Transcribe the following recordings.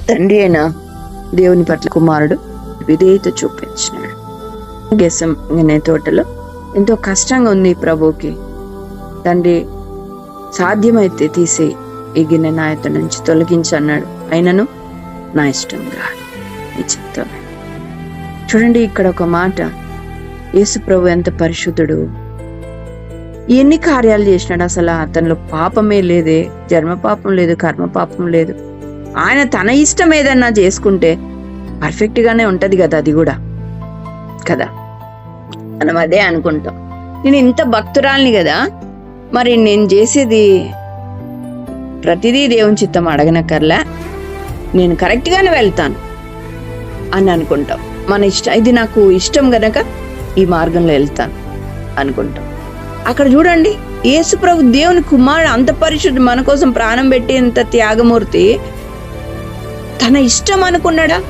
తండ్రి అయిన దేవుని పట్ల కుమారుడు విధేయత చూపించినాడు. గెసం అనే తోటలో ఎంతో కష్టంగా ఉంది ఈ తండ్రి సాధ్యమైతే తీసే ఈ గిన్నె నా యొక్క నుంచి తొలగించన్నాడు అయినను నా ఇష్టం కాదు. నీ చిత్తమే. చూడండి ఇక్కడ ఒక మాట. యేసు ప్రభు ఎంత పరిశుద్ధుడు. ఎన్ని కార్యాలు చేసినాడు అసలు అతనిలో పాపమే లేదే జన్మ పాపం లేదు కర్మ పాపం లేదు. ఆయన తన ఇష్టం ఏదన్నా చేసుకుంటే పర్ఫెక్ట్గానే ఉంటుంది కదా అది కూడా. కదా? మనం అదే అనుకుంటాం. నేను ఇంత భక్తురాల్ని కదా మరి నేను చేసేది ప్రతిదీ దేవుని చిత్తం అడగనక్కర్లా నేను కరెక్ట్గానే వెళ్తాను అని అనుకుంటాం. మన ఇష్టం ఇది నాకు ఇష్టం గనక ఈ మార్గంలో వెళ్తాను అనుకుంటాం. అక్కడ చూడండి యేసు ప్రభు దేవుని కుమారుడు అంత పరిశుద్ధి మన కోసం ప్రాణం పెట్టేంత త్యాగమూర్తి తన ఇష్టం అనుకున్నాడా?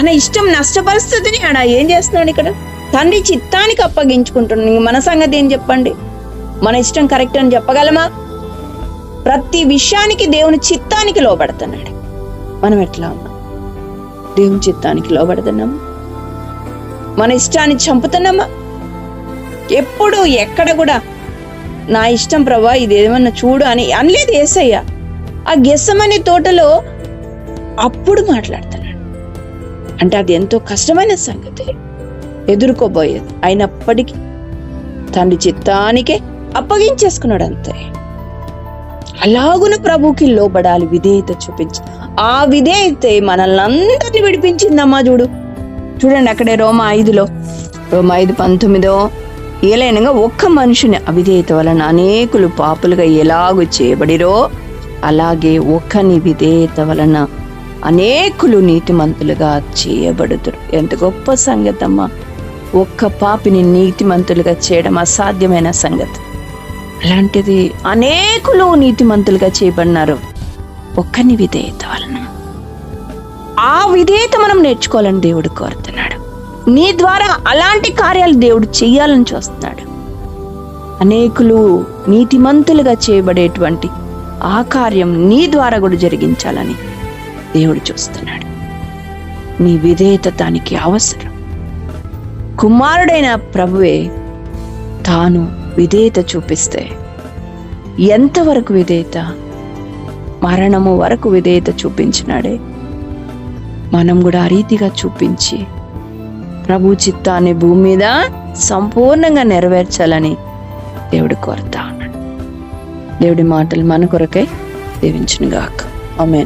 తన ఇష్టం నష్టపరుస్తుందని ఆడ? ఏం చేస్తున్నాడు ఇక్కడ? తండ్రి చిత్తానికి అప్పగించుకుంటున్నాడు. మన సంగతి ఏం చెప్పండి? మన ఇష్టం కరెక్ట్ అని చెప్పగలమా? ప్రతి విషయానికి దేవుని చిత్తానికి లోబడుతున్నాడు. మనం ఎట్లా ఉన్నాం? దేవుని చిత్తానికి లోబడుతున్నామా? మన ఇష్టాన్ని చంపుతున్నామా? ఎప్పుడు ఎక్కడ కూడా నా ఇష్టం ప్రభా ఇది ఏమన్నా చూడు అని అనలేదు ఏసయ్య. ఆ గెస్సమనే తోటలో అప్పుడు మాట్లాడుతున్నాడు అంటే అది ఎంతో కష్టమైన సంగతి. ఎదుర్కోబోయేది. అయినప్పటికీ తండ్రి చిత్తానికే అప్పగించేసుకున్నాడు అంతే అలాగున ప్రభుకి లోబడాలి విధేయత చూపించి ఆ విధేయతే మనల్ని అందరినీ విడిపించిందమ్మా చూడు. చూడండి అక్కడే రోమ ఐదులో. రోమ ఐదు పంతొమ్మిదో. ఏలైనగా ఒక్క మనుషుని అవిధేయత వలన అనేకులు పాపులుగా ఎలాగు చేయబడిరో అలాగే ఒక్కని విధేయత వలన అనేకులు నీతిమంతులుగా చేయబడుతురు ఎంత గొప్ప సంగతి అమ్మా ఒక్క పాపిని నీతిమంతులుగా చేయడం అసాధ్యమైన సంగతి. అలాంటిది అనేకులు నీతిమంతులుగా చేయబడినారు. ఒక్కని విధేయత వలన. ఆ విధేయత మనం నేర్చుకోవాలని దేవుడు కోరుతున్నాడు. నీ ద్వారా అలాంటి కార్యాలు దేవుడు చేయాలని చూస్తున్నాడు. అనేకులు నీతిమంతులుగా చేయబడేటువంటి ఆ కార్యం నీ ద్వారా కూడా జరిగించాలని దేవుడు చూస్తున్నాడు. నీ విధేయత దానికి అవసరం. కుమారుడైన ప్రభువే తాను విధేయత చూపిస్తే ఎంతవరకు విధేయత? మరణము వరకు విధేయత చూపించినాడే. మనం కూడా ఆ రీతిగా చూపించి ప్రభు చిత్తాన్ని భూమి మీద సంపూర్ణంగా నెరవేర్చాలని దేవుడు కోరుతా ఉన్నాడు. దేవుడి మాటలు మన కొరకే దీవించునుగాక. ఆమెన్.